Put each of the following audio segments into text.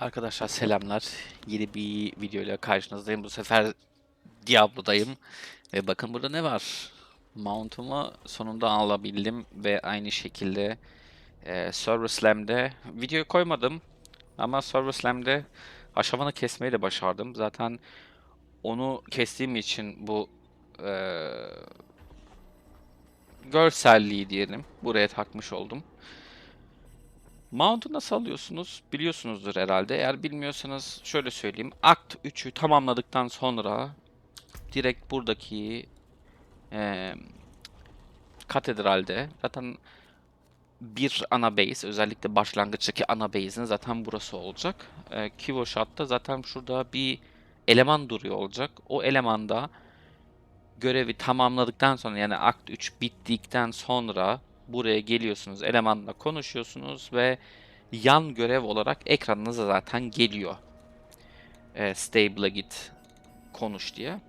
Arkadaşlar selamlar. Yeni bir videoyla karşınızdayım. Bu sefer Diablo'dayım. Ve bakın burada ne var? Mount'umu sonunda alabildim ve aynı şekilde e, Server Slam'de videoyu koymadım. Ama Server Slam'de aşamanı kesmeyi de başardım. Zaten onu kestiğim için bu e, görselliği diyelim buraya takmış oldum. Mount'u nasıl alıyorsunuz? Biliyorsunuzdur herhalde. Eğer bilmiyorsanız şöyle söyleyeyim. Akt 3'ü tamamladıktan sonra direkt buradaki eee katedralde zaten bir ana base özellikle başlangıçtaki ana base'in zaten burası olacak. E, Kivo Shot'ta zaten şurada bir eleman duruyor olacak. O elemanda görevi tamamladıktan sonra yani Akt 3 bittikten sonra buraya geliyorsunuz, elemanla konuşuyorsunuz ve yan görev olarak ekranınıza zaten geliyor. E, Stable'a git, konuş diye.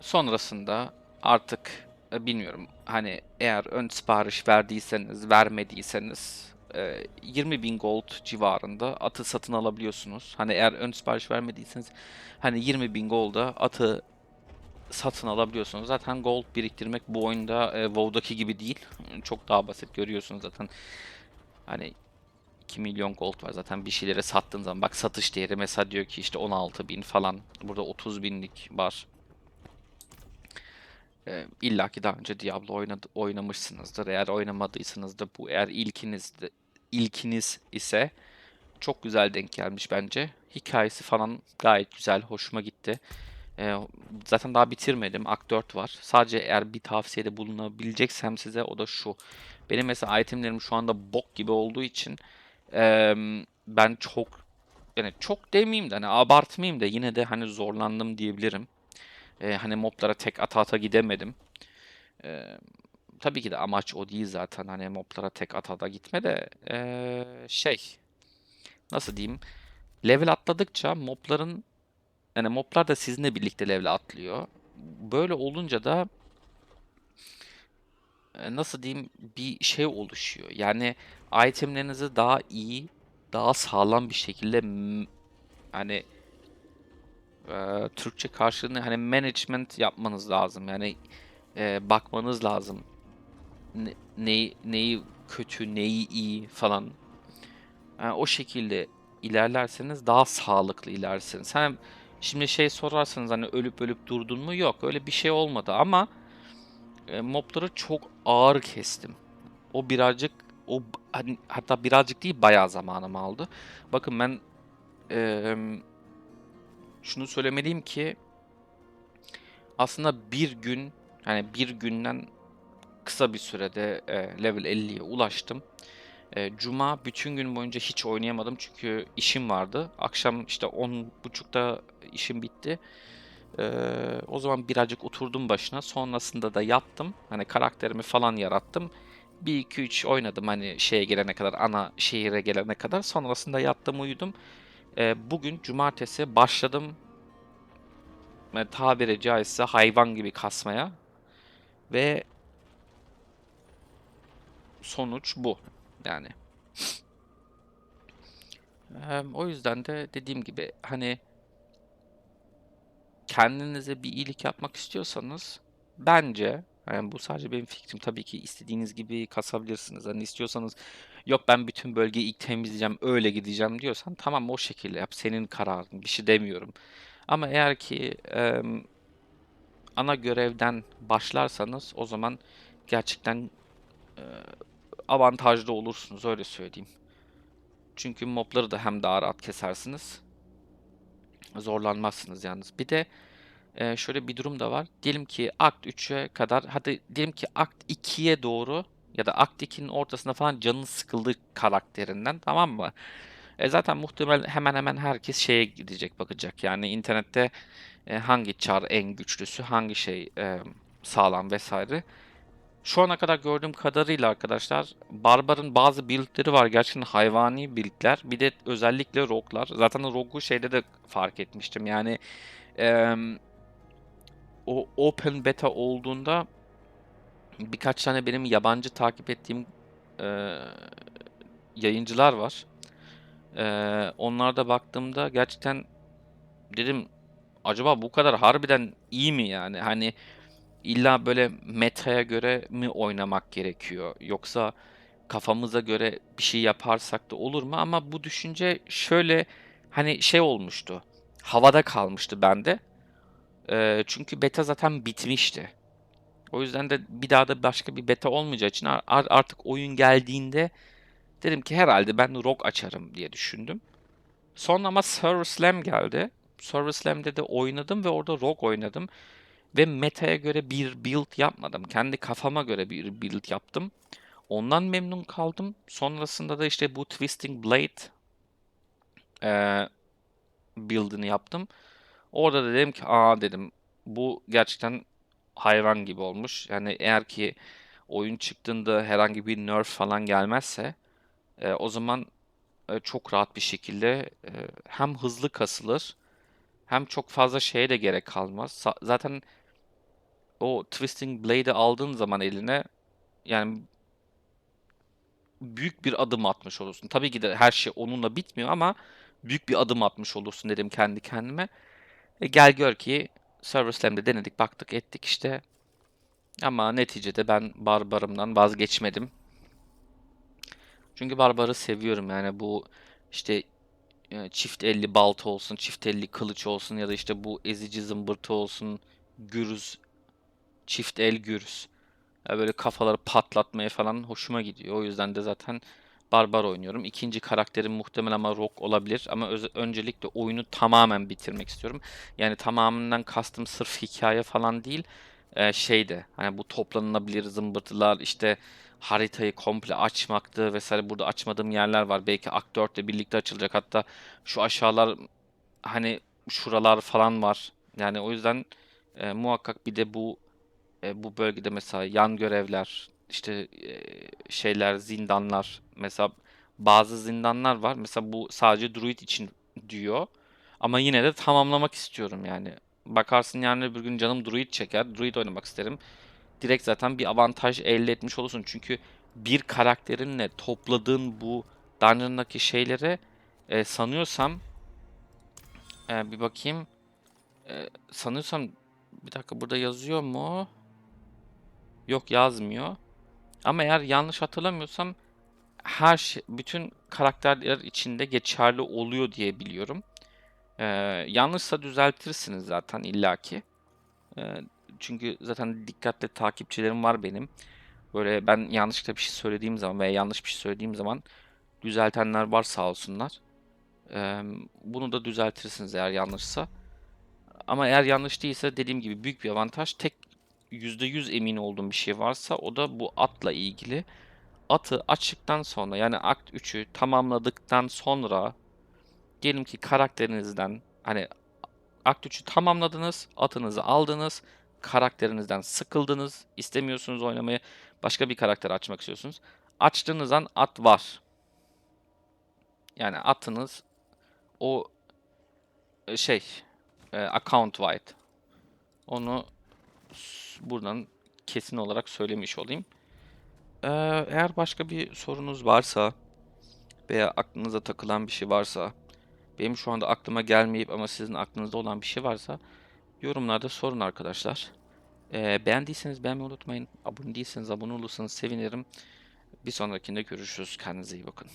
Sonrasında artık e, bilmiyorum hani eğer ön sipariş verdiyseniz, vermediyseniz e, 20 bin gold civarında atı satın alabiliyorsunuz. Hani eğer ön sipariş vermediyseniz hani 20 bin golda atı satın alabiliyorsunuz. Zaten gold biriktirmek bu oyunda e, WoW'daki gibi değil. Çok daha basit görüyorsunuz zaten. Hani 2 milyon gold var zaten bir şeylere sattığın zaman. Bak satış değeri mesela diyor ki işte 16 bin falan. Burada 30 binlik var. E, İlla ki daha önce Diablo oynadı, oynamışsınızdır. Eğer oynamadıysanız da bu eğer ilkiniz ilkiniz ise çok güzel denk gelmiş bence. Hikayesi falan gayet güzel, hoşuma gitti. Ee, zaten daha bitirmedim. Akt 4 var. Sadece eğer bir tavsiyede bulunabileceksem size o da şu. Benim mesela itemlerim şu anda bok gibi olduğu için em, ben çok yani çok demeyeyim de hani abartmayayım da yine de hani zorlandım diyebilirim. Ee, hani moblara tek ata ata gidemedim. Ee, tabii ki de amaç o değil zaten hani moblara tek ata ata gitme de ee, şey nasıl diyeyim level atladıkça mobların yani moblar da sizinle birlikte level atlıyor. Böyle olunca da e, nasıl diyeyim bir şey oluşuyor. Yani itemlerinizi daha iyi, daha sağlam bir şekilde hani e, Türkçe karşılığını hani management yapmanız lazım. Yani e, bakmanız lazım. Ne, neyi, neyi kötü, neyi iyi falan. Yani o şekilde ilerlerseniz daha sağlıklı ilerlersiniz. Hem şimdi şey sorarsanız hani ölüp ölüp durdun mu? Yok öyle bir şey olmadı ama e, mobları çok ağır kestim. O birazcık o hani hatta birazcık değil bayağı zamanımı aldı. Bakın ben e, şunu söylemeliyim ki aslında bir gün yani bir günden kısa bir sürede e, level 50'ye ulaştım. E, Cuma bütün gün boyunca hiç oynayamadım çünkü işim vardı. Akşam işte 10.30'da işim bitti. E, o zaman birazcık oturdum başına. Sonrasında da yattım. Hani karakterimi falan yarattım. 1-2-3 oynadım hani şeye gelene kadar, ana şehire gelene kadar. Sonrasında yattım uyudum. E, bugün cumartesi başladım. E, tabiri caizse hayvan gibi kasmaya. Ve sonuç bu. Yani. O yüzden de dediğim gibi hani kendinize bir iyilik yapmak istiyorsanız bence yani bu sadece benim fikrim tabii ki istediğiniz gibi kasabilirsiniz. Hani istiyorsanız yok ben bütün bölgeyi ilk temizleyeceğim öyle gideceğim diyorsan tamam o şekilde yap senin kararın bir şey demiyorum. Ama eğer ki em, ana görevden başlarsanız o zaman gerçekten e, avantajlı olursunuz öyle söyleyeyim. Çünkü mobları da hem daha rahat kesersiniz. Zorlanmazsınız yalnız. Bir de e, şöyle bir durum da var. Diyelim ki Akt 3'e kadar hadi diyelim ki Akt 2'ye doğru ya da Akt 2'nin ortasında falan canın sıkıldı karakterinden tamam mı? E zaten muhtemel hemen hemen herkes şeye gidecek bakacak. Yani internette e, hangi çar en güçlüsü, hangi şey e, sağlam vesaire. Şu ana kadar gördüğüm kadarıyla arkadaşlar Barbar'ın bazı build'leri var. Gerçekten hayvani build'ler. Bir de özellikle rogue'lar. Zaten rogue'u şeyde de fark etmiştim. Yani em, o open beta olduğunda birkaç tane benim yabancı takip ettiğim e, yayıncılar var. Ee, onlarda baktığımda gerçekten dedim acaba bu kadar harbiden iyi mi yani? Hani illa böyle metaya göre mi oynamak gerekiyor? Yoksa kafamıza göre bir şey yaparsak da olur mu? Ama bu düşünce şöyle hani şey olmuştu. Havada kalmıştı bende. Ee, çünkü beta zaten bitmişti. O yüzden de bir daha da başka bir beta olmayacağı için ar- ar- artık oyun geldiğinde dedim ki herhalde ben rock açarım diye düşündüm. Sonra ama Server Slam geldi. Server Slam'de de oynadım ve orada rock oynadım. Ve meta'ya göre bir build yapmadım. Kendi kafama göre bir build yaptım. Ondan memnun kaldım. Sonrasında da işte bu Twisting Blade eee build'ını yaptım. Orada da dedim ki aa dedim bu gerçekten hayvan gibi olmuş. Yani eğer ki oyun çıktığında herhangi bir nerf falan gelmezse e, o zaman e, çok rahat bir şekilde e, hem hızlı kasılır hem çok fazla şeye de gerek kalmaz. Zaten o Twisting Blade'i aldığın zaman eline yani büyük bir adım atmış olursun. Tabii ki de her şey onunla bitmiyor ama büyük bir adım atmış olursun dedim kendi kendime. E, gel gör ki Server Slam'de denedik, baktık, ettik işte. Ama neticede ben Barbar'ımdan vazgeçmedim. Çünkü Barbar'ı seviyorum yani bu işte çift elli balta olsun, çift elli kılıç olsun ya da işte bu ezici zımbırtı olsun, gürüz, çift el gürüz. Ya böyle kafaları patlatmaya falan hoşuma gidiyor. O yüzden de zaten Barbar oynuyorum. İkinci karakterim muhtemelen ama Rock olabilir. Ama öncelikle oyunu tamamen bitirmek istiyorum. Yani tamamından kastım sırf hikaye falan değil. Ee, şey de hani bu toplanılabilir zımbırtılar işte haritayı komple açmaktı vesaire. Burada açmadığım yerler var. Belki Akt 4 ile birlikte açılacak. Hatta şu aşağılar hani şuralar falan var. Yani o yüzden e, muhakkak bir de bu e, bu bölgede mesela yan görevler, işte e, şeyler, zindanlar. Mesela bazı zindanlar var. Mesela bu sadece druid için diyor. Ama yine de tamamlamak istiyorum yani. Bakarsın yarın öbür gün canım druid çeker. Druid oynamak isterim. Direkt zaten bir avantaj elde etmiş olursun. Çünkü bir karakterinle topladığın bu dungeon'daki şeyleri e, sanıyorsam e, bir bakayım. E, sanıyorsam bir dakika burada yazıyor mu? Yok yazmıyor. Ama eğer yanlış hatırlamıyorsam her şey, bütün karakterler içinde geçerli oluyor diye biliyorum. Ee, yanlışsa düzeltirsiniz zaten illaki. Ee, çünkü zaten dikkatli takipçilerim var benim. Böyle ben yanlışlıkla bir şey söylediğim zaman veya yanlış bir şey söylediğim zaman düzeltenler var sağ olsunlar. Ee, bunu da düzeltirsiniz eğer yanlışsa. Ama eğer yanlış değilse dediğim gibi büyük bir avantaj. Tek %100 emin olduğum bir şey varsa o da bu atla ilgili. Atı açtıktan sonra yani Akt 3'ü tamamladıktan sonra diyelim ki karakterinizden hani Akt 3'ü tamamladınız, atınızı aldınız, karakterinizden sıkıldınız, istemiyorsunuz oynamayı, başka bir karakter açmak istiyorsunuz. Açtığınız an at var. Yani atınız o e, şey e, account wide. Onu buradan kesin olarak söylemiş olayım. Ee, eğer başka bir sorunuz varsa veya aklınıza takılan bir şey varsa, benim şu anda aklıma gelmeyip ama sizin aklınızda olan bir şey varsa yorumlarda sorun arkadaşlar. Ee, beğendiyseniz beğenmeyi unutmayın. Abone değilseniz abone olursanız sevinirim. Bir sonrakinde görüşürüz. Kendinize iyi bakın.